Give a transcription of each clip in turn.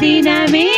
दिनमे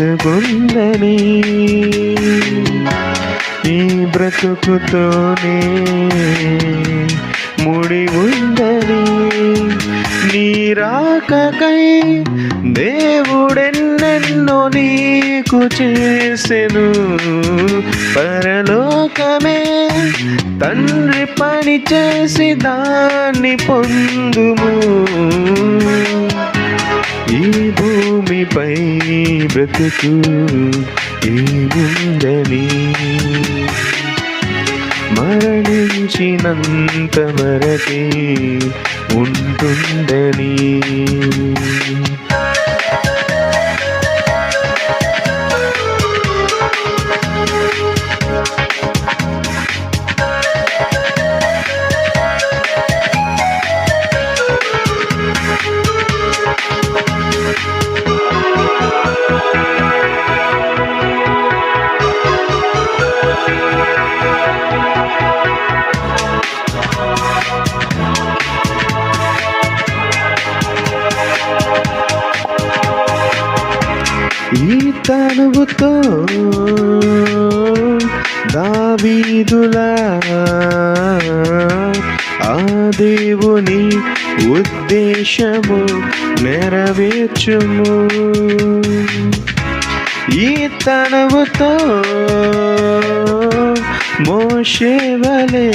బ్రతుకుందని. ఈ బ్రతుకుతోనే ముడి ఉందని. నీరాకకై దేవుడెన్నెన్నో నీకు చేసెను. పరలోకమే తండ్రి పని చేసి దాన్ని పొందుము. ఈ భూమిపై బ్రతుకు ఏముందని మరణించినంత వరకే ఉంటుందని. ఉద్దేశము నెరవేర్చుము. ఈ తనవుతో మోషేవలే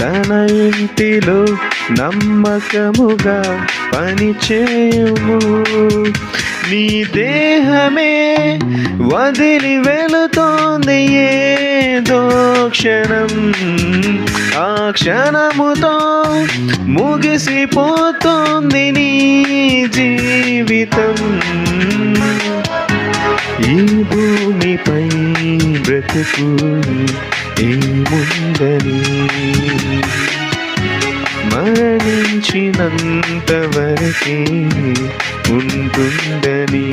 తన ఇంటిలో నమ్మకముగా పనిచేయుము. నీ దేహమే వదిలి వెళుతోంది ఏదో క్షణం. ఆ క్షణముతో ముగిసిపోతోంది నీ జీవితం. ఈ భూమిపై బ్రతుకు ఏముందని? మరణించినంత వరకే ఉంటుందని.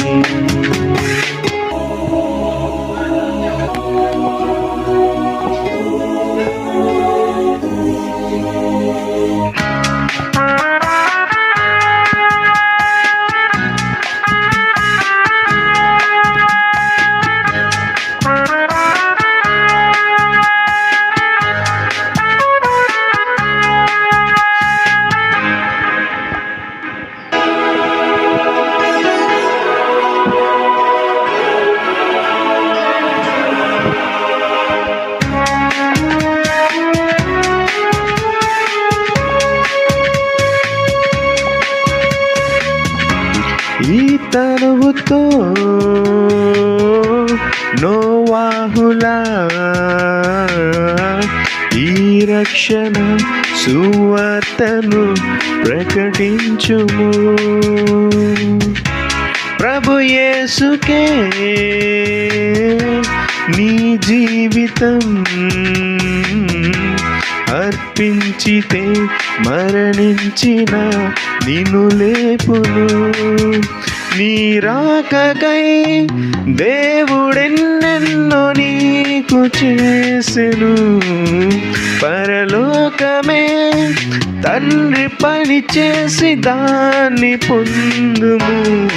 మరణించిన నిన్ను లేపును. నీ రాకకై దేవుడెన్నెన్నో నీకు చేసెను. పరలోకమే తండ్రి పని చేసి దాన్ని పొందుము.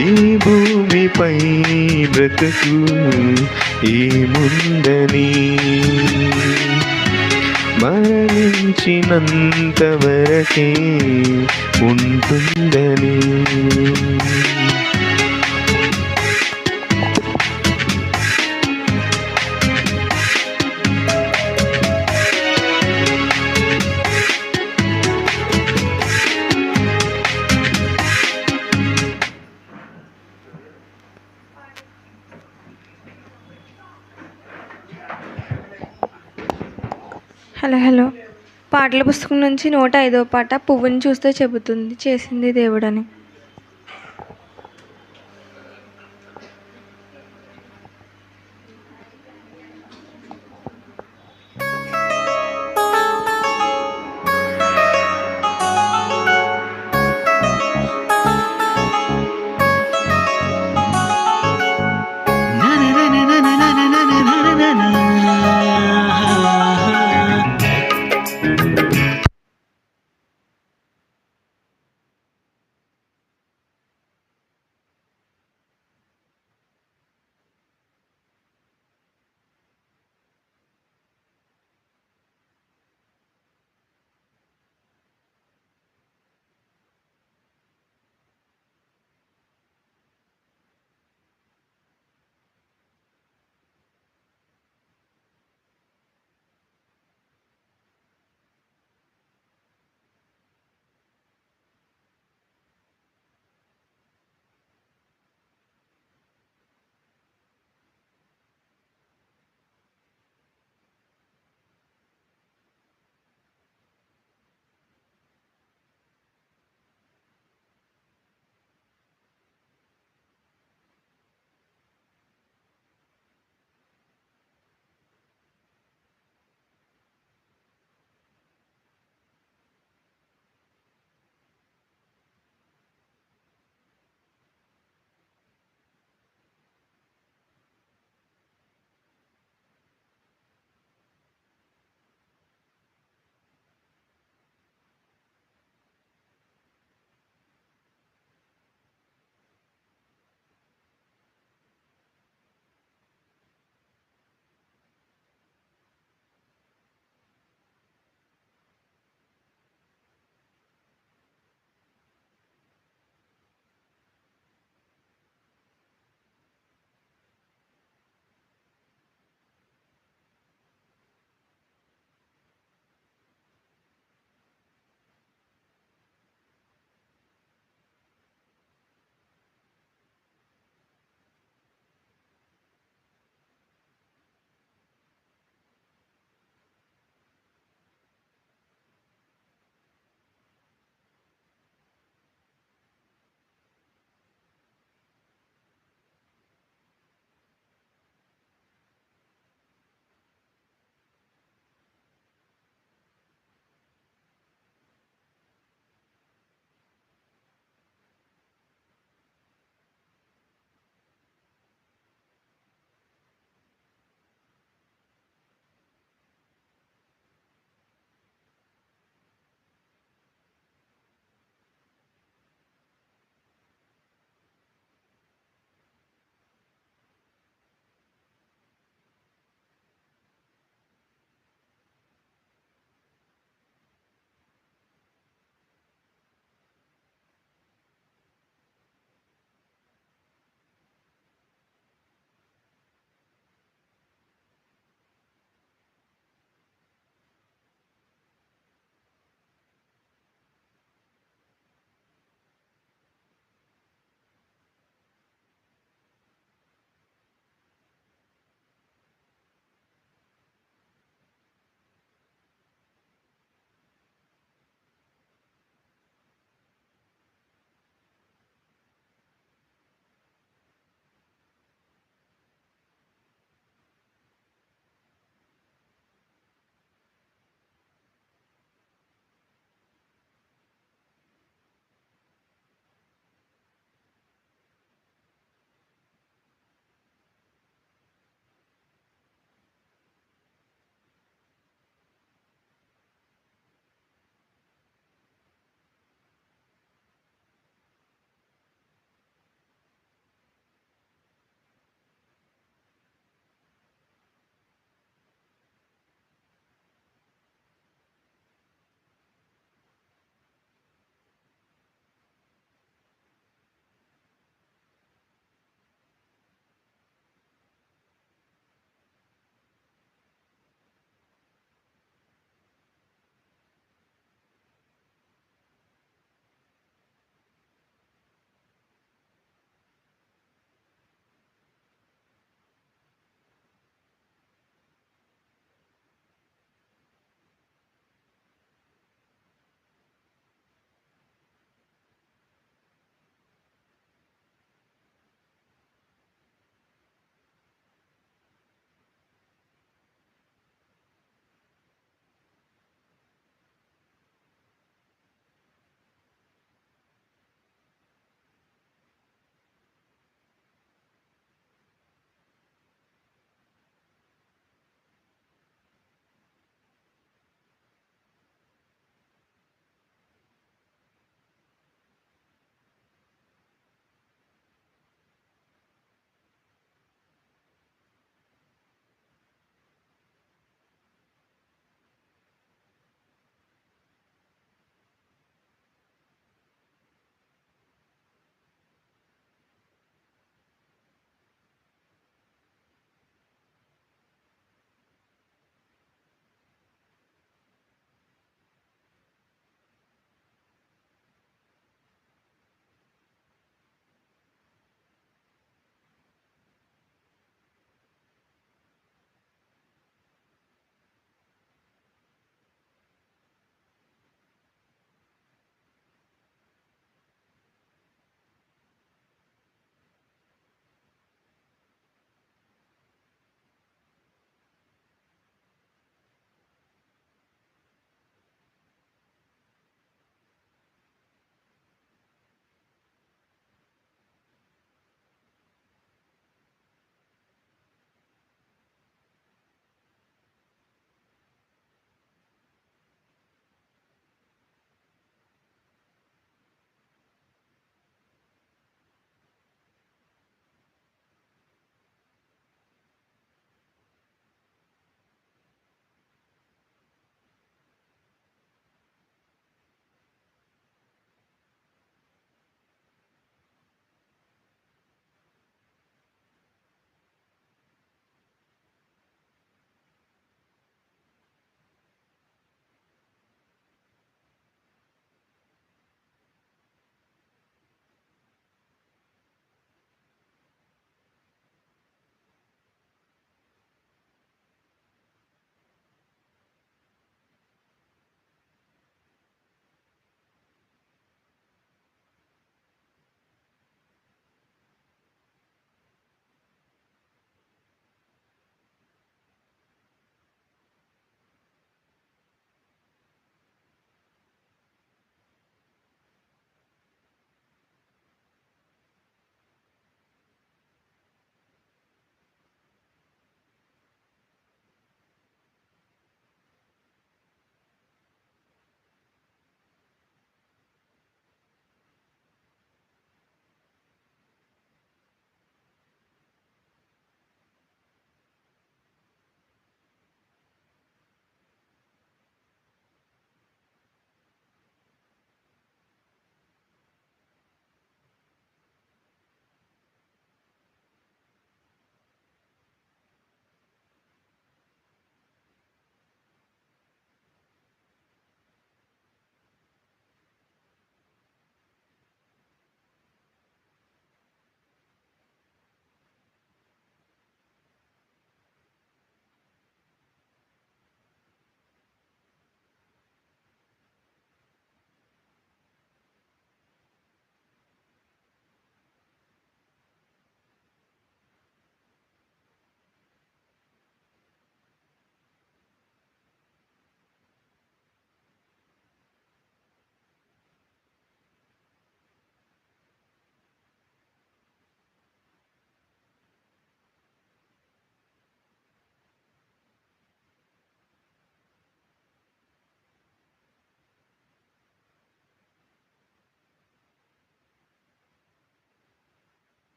ఈ భూమిపై బ్రతుకు ఏముందని మరణించినంత వరకే ఉంటుందని. Hello hello. పాటల పుస్తకం నుంచి నూట ఐదో పాట పువ్వుని చూస్తే చెబుతుంది. చేసింది దేవుడని.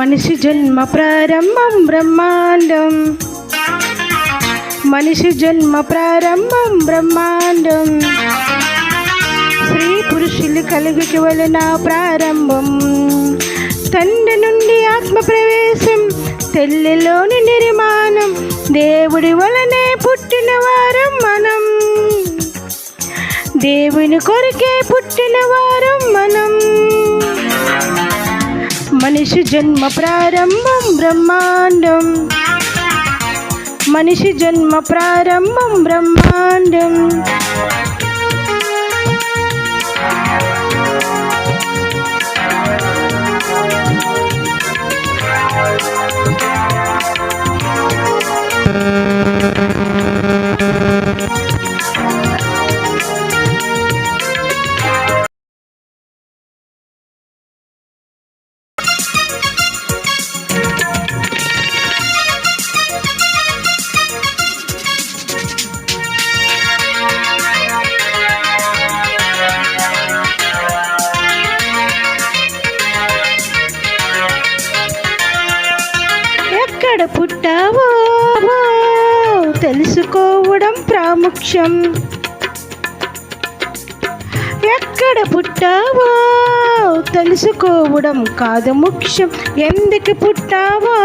మనిషి జన్మ ప్రారంభం బ్రహ్మాండం. మనిషి జన్మ ప్రారంభం బ్రహ్మాండం. స్త్రీ పురుషులు కలిగికి వలన ప్రారంభం. తండ్రి నుండి ఆత్మ ప్రవేశం తెల్లిలోని నిర్మాణం. దేవుడి వలనే పుట్టిన వారం మనం. దేవుని కొరకే పుట్టిన వారం మనం. మనిషి జన్మ ప్రారంభం బ్రహ్మాండం. మనిషి జన్మ ప్రారంభం బ్రహ్మాండం. ముఖ్యం ఎందుకు పుట్టావో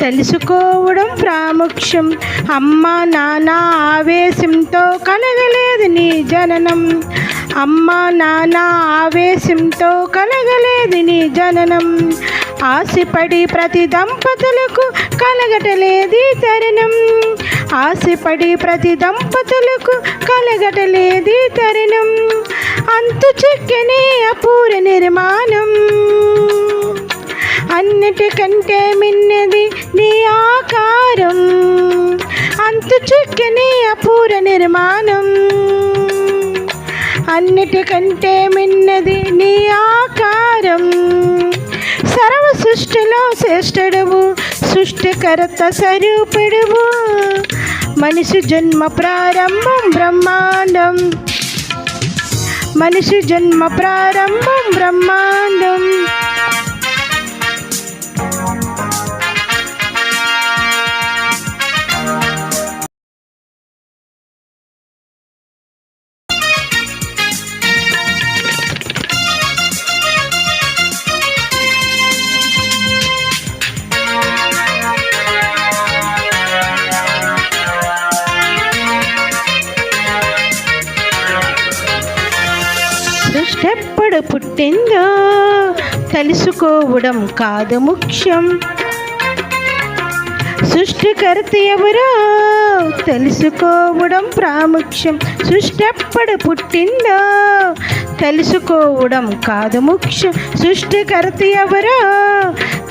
తెలుసుకోవడం ప్రాముఖ్యం. అమ్మ నాన్న ఆవేశంతో కలగలేదు నీ జననం. అమ్మ నాన్న ఆవేశంతో కలగలేదు నీ జననం. ఆశపడి ప్రతి దంపతులకు కలగటలేది తరుణం. ఆశపడి ప్రతి దంపతులకు కలగటలేది తరుణం. అంతు చెక్కని అపూర నిర్మాణం. అన్నిటికంటే మిన్నది నీ ఆకారం. అంతు చెక్కని అపూర నిర్మాణం. అన్నిటికంటే మిన్నది నీ ఆకారం. సర్వ సృష్టిలో శ్రేష్ఠుడువు సృష్టికర్త స్వరూపుడువు. మనిషి జన్మ ప్రారంభం బ్రహ్మాండం. మనిషి జన్మ ప్రారంభం బ్రహ్మాండం. తెలుసుకోవడం కాదు ముఖ్యం సృష్టికర్త ఎవరో తెలుసుకోవడం ప్రాముఖ్యం సృష్టి ఎప్పుడు పుట్టిందో తెలుసుకోవడం కాదు ముఖ్యం సృష్టికర్త ఎవరో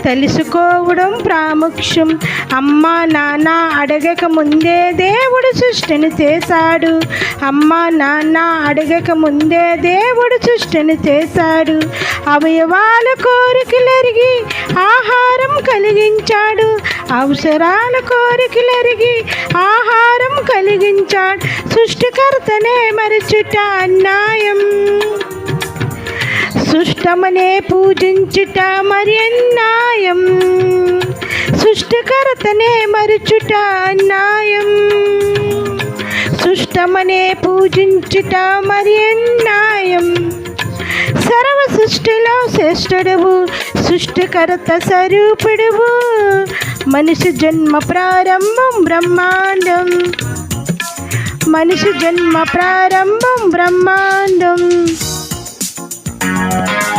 తెలుసుకోవడం ప్రాముఖ్యం. అమ్మ నాన్న అడగక ముందే దేవుడు సృష్టిని చేశాడు. అమ్మ నాన్న అడగక ముందే దేవుడు సృష్టిని చేశాడు. అవయవాల కోరికలరిగి ఆహారం కలిగించాడు. అవసరాల కోరికలరిగి ఆహారం కలిగించాడు. సృష్టికర్తనే మరచుట అన్యాయం. సృష్టమనే పూజించుట మరి అన్యాయం. సృష్టికర్తనే మరుచుట అన్యాయం. సృష్టమనే పూజించుట మరి అన్యాయం. సర్వ సృష్టిలో శ్రేష్ఠుడువు సృష్టికర్త స్వరూపుడువు. మనిషి జన్మ ప్రారంభం బ్రహ్మాండం. మనిషి జన్మ ప్రారంభం బ్రహ్మాండం. Música